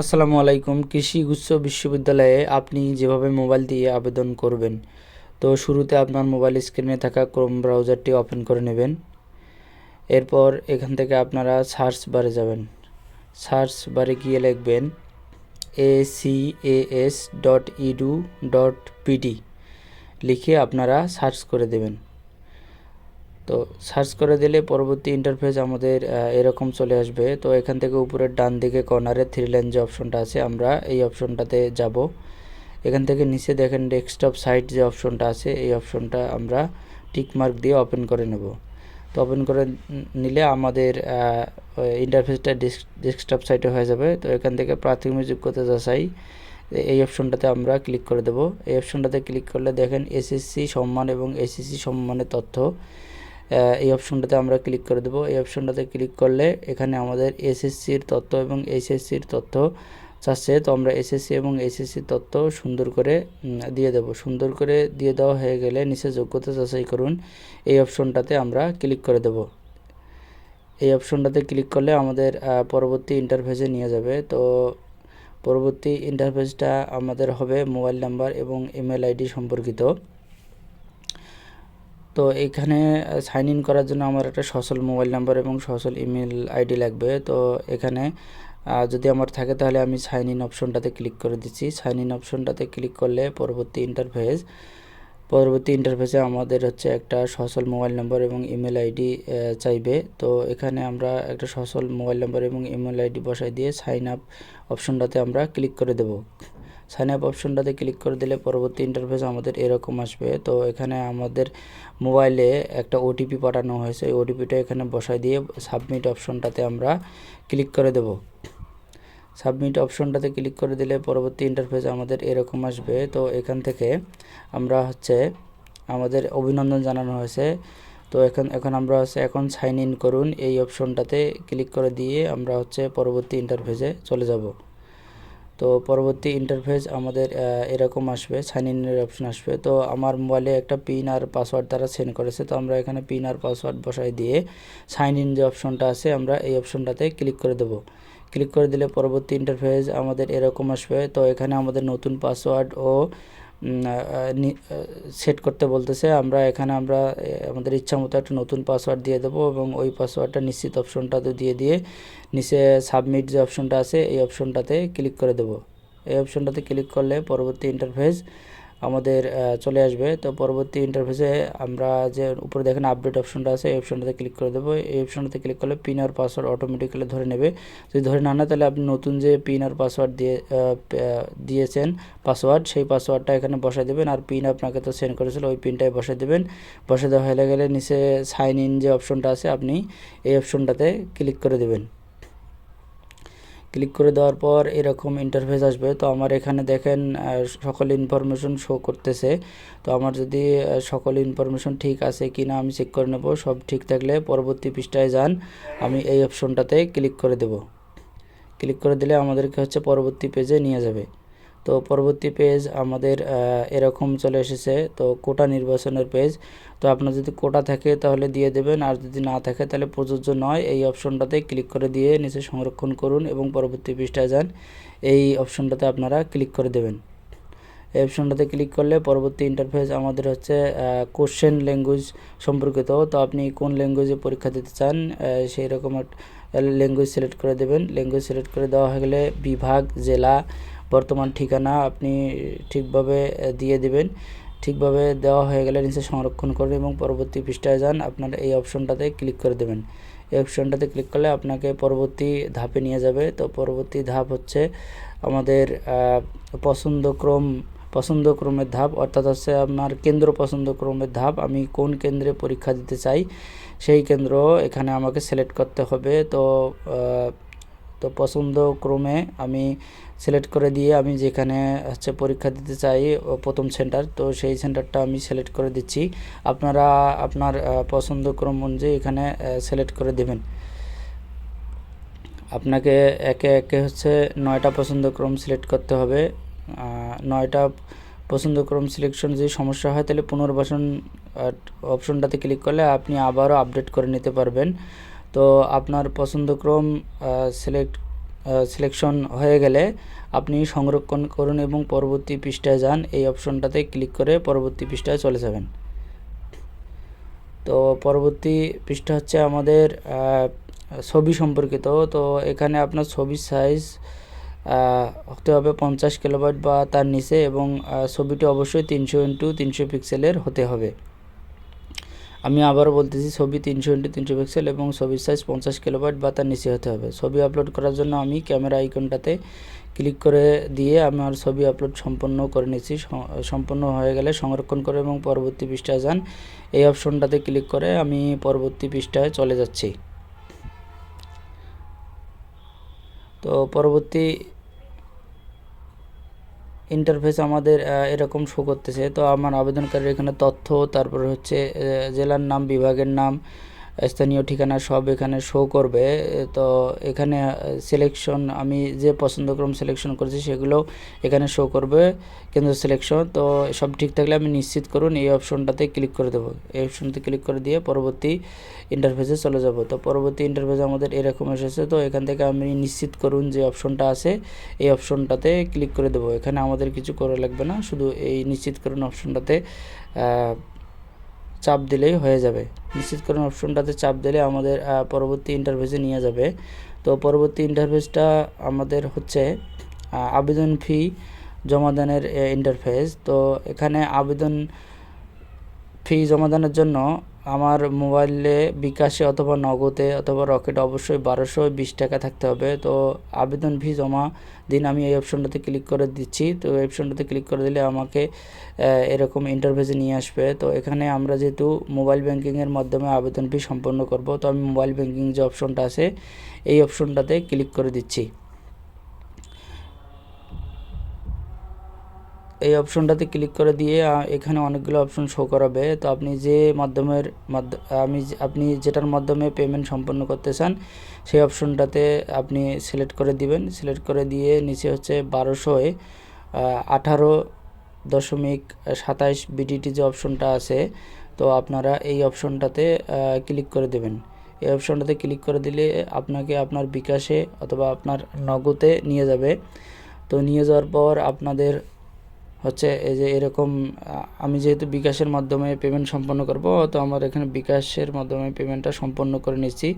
আসসালামু আলাইকুম। কৃষি গুচ্ছ বিশ্ববিদ্যালয়ে আপনি যেভাবে মোবাইল দিয়ে আবেদন করবেন, তো শুরুতে আপনার মোবাইল স্ক্রিনে থাকা ক্রোম ব্রাউজারটি ওপেন করে নেবেন। এরপর এখান থেকে আপনারা সার্চ বারে যাবেন। সার্চ বারে গিয়ে লিখবেন A C S dot edu dot PD লিখে আপনারা সার্চ করে দেবেন। তো সার্চ করে দিলে পরবর্তী ইন্টারফেস আমাদের এরকম চলে আসবে। তো এখান থেকে উপরের ডান দিকে কর্নারে থ্রি লাইন যে অপশনটা আছে, আমরা এই অপশনটাতে যাব। এখান থেকে নিচে দেখেন ডেস্কটপ সাইট যে অপশনটা আছে, এই অপশনটা আমরা টিক মার্ক দিয়ে ওপেন করে নেব। তো ওপেন করে নিলে আমাদের ইন্টারফেসটা ডেস্ক ডেস্কটপ সাইটে হয়ে যাবে। তো এখান থেকে প্রাথমিক যোগ্যতা যাচাই, এই অপশনটাতে আমরা ক্লিক করে দেব। এই অপশনটাতে ক্লিক করলে দেখেন এসএসসি সম্মান এবং এসএসসি সম্মানের তথ্য। এই অপশনটাতে আমরা ক্লিক করে দেবো। এই অপশনটাতে ক্লিক করলে এখানে আমাদের এসএসসির তথ্য এবং এইচএসসির তথ্য চাচ্ছে। তো আমরা এসএসসি এবং এসএসসির তথ্য সুন্দর করে দিয়ে দেব। সুন্দর করে দিয়ে দেওয়া হয়ে গেলে নিচে যোগ্যতা যাচাই করুন। এই অপশনটাতে আমরা ক্লিক করে দেব। এই অপশনটাতে ক্লিক করলে আমাদের পরবর্তী ইন্টারফেসে নিয়ে যাবে। তো পরবর্তী ইন্টারফেসটা আমাদের হবে মোবাইল নাম্বার এবং ইমেল আইডি সম্পর্কিত। তো এখানে সাইন ইন করার জন্য আমার একটা সচল মোবাইল নাম্বার এবং সচল ইমেল আইডি লাগবে। তো এখানে যদি আমার থাকে তাহলে আমি সাইন ইন অপশনটাতে ক্লিক করে দিচ্ছি। সাইন ইন অপশনটাতে ক্লিক করলে পরবর্তী ইন্টারফেস পরবর্তী ইন্টারফেসে আমাদের হচ্ছে একটা সচল মোবাইল নাম্বার এবং ইমেল আইডি চাইবে। তো এখানে আমরা একটা সচল মোবাইল নাম্বার এবং ইমেল আইডি বসাই দিয়ে সাইন আপ অপশনটাতে আমরা ক্লিক করে দেব। সাইন আপ অপশনটাতে ক্লিক করে দিলে পরবর্তী ইন্টারফেস আমাদের এরকম আসবে। তো এখানে আমাদের মোবাইলে একটা ওটিপি পাঠানো হয়েছে। ওই ওটিপিটা এখানে বসাই দিয়ে সাবমিট অপশনটাতে আমরা ক্লিক করে দেব। সাবমিট অপশনটাতে ক্লিক করে দিলে পরবর্তী ইন্টারফেস আমাদের এরকম আসবে। তো এখান থেকে আমরা হচ্ছে আমাদের অভিনন্দন জানানো হয়েছে। তো এখন এখন আমরা হচ্ছে এখন সাইন ইন করুন। এই অপশনটাতে ক্লিক করে দিয়ে আমরা হচ্ছে পরবর্তী ইন্টারফেসে চলে যাব। তো পরবর্তী ইন্টারফেস আমাদের এরকম আসবে সাইন ইনের অপশন আসবে। তো আমার মোবাইলে একটা পিন আর পাসওয়ার্ড তারা সেন্ড করেছে। তো আমরা এখানে পিন আর পাসওয়ার্ড বসাই দিয়ে সাইন ইন যে অপশনটা আছে, আমরা এই অপশনটাতে ক্লিক করে দেবো। ক্লিক করে দিলে পরবর্তী ইন্টারফেস আমাদের এরকম আসবে। তো এখানে আমাদের নতুন পাসওয়ার্ড ও সেট করতে বলতেছে, আমরা এখানে আমরা আমাদের ইচ্ছা মতো একটা নতুন পাসওয়ার্ড দিয়ে দেবো এবং ওই পাসওয়ার্ডটা নিশ্চিত অপশনটা তো দিয়ে দিয়ে নিচে সাবমিট যে অপশনটা আছে, এই অপশনটাতে ক্লিক করে দেবো। এই অপশনটাতে ক্লিক করলে পরবর্তী ইন্টারফেস আমাদের চলে আসবে। তো পরবর্তী ইন্টারফেসে আমরা যে উপরে দেখেন আপডেট অপশনটা আছে, এই অপশনটাতে ক্লিক করে দেবো। এই অপশনটাতে ক্লিক করলে পিন আর পাসওয়ার্ড অটোমেটিক্যালি ধরে নেবে। যদি ধরে না না তাহলে আপনি নতুন যে পিন আর পাসওয়ার্ড দিয়ে দিয়েছেন পাসওয়ার্ড সেই পাসওয়ার্ডটা এখানে বসাই দেবেন। আর পিন আপনাকে তো সেন্ড করেছিল, ওই পিনটাই বসাই দেবেন। বসে দেওয়া হয়ে গেলে নিচে সাইন ইন যে অপশনটা আছে, আপনি এই অপশনটাতে ক্লিক করে দেবেন। ক্লিক করে দেওয়ার পর এরকম ইন্টারফেস আসবে। তো আমার এখানে দেখেন সকল ইনফরমেশন শো করতেছে। তো আমার যদি সকল ইনফরমেশন ঠিক আছে কি না আমি চেক করে নেব। সব ঠিক থাকলে পরবর্তী পৃষ্ঠায় যান। আমি এই অপশনটাতে ক্লিক করে দেব। ক্লিক করে দিলে আমাদেরকে হচ্ছে পরবর্তী পেজে নিয়ে যাবে। তো পরবর্তী পেজ আমাদের এরকম চলে এসেছে। তো কোটা নির্বাচনের পেজ তো আপনার যদি কোটা থাকে তাহলে দিয়ে দেবেন, আর যদি না থাকে তাহলে প্রযোজ্য নয়। এই অপশনটাতে ক্লিক করে দিয়ে নিচে সংরক্ষণ করুন এবং পরবর্তী পৃষ্ঠায় যান। এই অপশনটাতে আপনারা ক্লিক করে দেবেন। এই অপশনটাতে ক্লিক করলে পরবর্তী ইন্টারফেস আমাদের হচ্ছে কোশ্চেন ল্যাঙ্গুয়েজ সম্পর্কিত। তো আপনি কোন ল্যাঙ্গুয়েজে পরীক্ষা দিতে চান সেই রকম ল্যাঙ্গুয়েজ সিলেক্ট করে দেবেন। ল্যাঙ্গুয়েজ সিলেক্ট করে দেওয়া হয়ে গেলে বিভাগ, জেলা বর্তমান ঠিকানা আপনি ঠিকভাবে দিয়ে দেবেন। ঠিকভাবে দেওয়া হয়ে গেলে নিচে সংরক্ষণ করুন এবং পরবর্তী পৃষ্ঠায় যান। আপনার এই অপশনটাতে ক্লিক করে দেবেন। এই অপশনটাতে ক্লিক করলে আপনাকে পরবর্তী ধাপে নিয়ে যাবে। তো পরবর্তী ধাপ হচ্ছে আমাদের পছন্দক্রম, পছন্দক্রমের ধাপ। অর্থাৎ হচ্ছে আপনার কেন্দ্র পছন্দক্রমের ধাপ। আমি কোন কেন্দ্রে পরীক্ষা দিতে চাই, সেই কেন্দ্র এখানে আমাকে সিলেক্ট করতে হবে। তো তো পছন্দ ক্রমে আমি সিলেক্ট করে দিয়ে আমি যেখানে হচ্ছে পরীক্ষা দিতে চাই প্রথম সেন্টার তো সেই সেন্টারটা আমি সিলেক্ট করে দিচ্ছি। আপনারা আপনার আহ, পছন্দ ক্রম অনুযায়ী এখানে সিলেক্ট করে দেবেন। আপনাকে একে একে হচ্ছে নয়টা পছন্দ ক্রম সিলেক্ট করতে হবে। নয়টা পছন্দ ক্রম সিলেকশন যদি সমস্যা হয় তাহলে পুনর্বাসন অপশনটাতে ক্লিক করলে আপনি আবারও আপডেট করে নিতে পারবেন। তো আপনার পছন্দক্রম সিলেক্ট সিলেকশন হয়ে গেলে আপনি সংরক্ষণ করুন এবং পরবর্তী পৃষ্ঠায় যান। এই অপশনটাতে ক্লিক করে পরবর্তী পৃষ্ঠায় চলে যাবেন। তো পরবর্তী পৃষ্ঠা হচ্ছে আমাদের ছবি সম্পর্কিত। তো এখানে আপনার ছবির সাইজ হতে হবে পঞ্চাশ কিলোবাইট বা তার নিচে এবং ছবিটি অবশ্যই তিনশো ইন্টু তিনশো পিক্সেলের হতে হবে। আমি আবারও বলতেছি, ছবি তিনশো ইন্টু তিনশো পিক্সেল এবং ছবির সাইজ পঞ্চাশ কিলোবাইট বা তার নিচে হতে হবে। ছবি আপলোড করার জন্য আমি ক্যামেরা আইকনটাতে ক্লিক করে দিয়ে আমার ছবি আপলোড সম্পন্ন করে নিচ্ছি সম্পন্ন হয়ে গেলে সংরক্ষণ করে এবং পরবর্তী পৃষ্ঠায় যান। এই অপশনটাতে ক্লিক করে আমি পরবর্তী পৃষ্ঠায় চলে যাচ্ছি। তো পরবর্তী ইন্টারফেস আমাদের এরকম শো করতেছে। তো আমার আবেদনকারীর এখানে তথ্য, তারপর হচ্ছে জেলার নাম, বিভাগের নাম স্থানীয় ঠিকানা সব এখানে শো করবে। তো এখানে সিলেকশন আমি যে পছন্দক্রম সিলেকশন করেছি সেগুলো এখানে শো করবে কেন্দ্র সিলেকশন তো সব ঠিক থাকলে আমি নিশ্চিত করুন এই অপশনটাতে ক্লিক করে দেবো। এই অপশনতে ক্লিক করে দিয়ে পরবর্তী ইন্টারফেসে চলে যাব। তো পরবর্তী ইন্টারফেসে আমাদের এরকম এসেছে। তো এখান থেকে আমি নিশ্চিত করুন যে অপশনটা আছে, এই অপশনটাতে ক্লিক করে দেবো। এখানে আমাদের কিছু করা লাগবে না, শুধু এই নিশ্চিত করুন অপশনটাতে চাপ দিলেই হয়ে যাবে। নিশ্চিত করুন অপশনটাতে চাপ দিলে আমাদের পরবর্তী ইন্টারভেসে নিয়ে যাবে। তো পরবর্তী ইন্টারফেসটা আমাদের হচ্ছে আবেদন ফি জমাদানের ইন্টারফেস তো এখানে আবেদন ফি জমাদানের জন্য আমার মোবাইলে বিকাশে অথবা নগদে অথবা রকেটে অবশ্যই বারোশো বিশ টাকা থাকতে হবে। তো আবেদন ফি জমা দিন আমি এই অপশনটাতে ক্লিক করে দিচ্ছি। তো এই অপশনটাতে ক্লিক করে দিলে আমাকে এরকম ইন্টারফেসে নিয়ে আসবে। তো এখানে আমরা যেহেতু মোবাইল ব্যাংকিংয়ের মাধ্যমে আবেদন ফি সম্পন্ন করব, তো আমি মোবাইল ব্যাংকিং যে অপশনটা আছে, এই অপশনটাতে ক্লিক করে দিচ্ছি। এই অপশনটাতে ক্লিক করে দিয়ে এখানে অনেকগুলো অপশন শো করাবে। তো আপনি যে মাধ্যমের মাধ্য- আমি আপনি যেটার মাধ্যমে পেমেন্ট সম্পন্ন করতে চান, সেই অপশনটাতে আপনি সিলেক্ট করে দিবেন। সিলেক্ট করে দিয়ে নিচে হচ্ছে বারোশোয় আঠারো দশমিক সাতাইশ বিডিটি যে অপশনটা আছে, তো আপনারা এই অপশনটাতে ক্লিক করে দেবেন। এই অপশনটাতে ক্লিক করে দিলে আপনাকে আপনার বিকাশে অথবা আপনার নগদে নিয়ে যাবে। তো নিয়ে যাওয়ার পর আপনাদের হচ্ছে এই যে এরকম আমি যেহেতু বিকাশের মাধ্যমে পেমেন্ট সম্পন্ন করব, তো আমার এখানে বিকাশের মাধ্যমে পেমেন্টটা সম্পন্ন করে নিচ্ছি।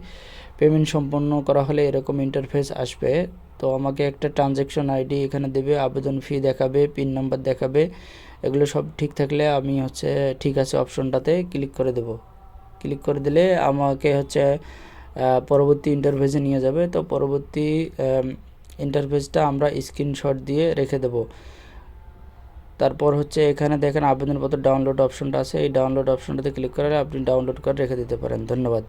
পেমেন্ট সম্পন্ন করা হলে এরকম ইন্টারফেস আসবে। তো আমাকে একটা ট্রানজ্যাকশন আইডি এখানে দেবে, আবেদন ফি দেখাবে পিন নাম্বার দেখাবে, এগুলো সব ঠিক থাকলে আমি হচ্ছে ঠিক আছে অপশনটাতে ক্লিক করে দেব। ক্লিক করে দিলে আমাকে হচ্ছে পরবর্তী ইন্টারফেসে নিয়ে যাবে। তো পরবর্তী ইন্টারফেসটা আমরা স্ক্রিনশট দিয়ে রেখে দেব। তারপর হচ্ছে এখানে দেখেন আবেদনপত্র ডাউনলোড অপশনটা আছে। এই ডাউনলোড অপশনটাতে ক্লিক করে আপনি ডাউনলোড করে রেখে দিতে পারেন। ধন্যবাদ।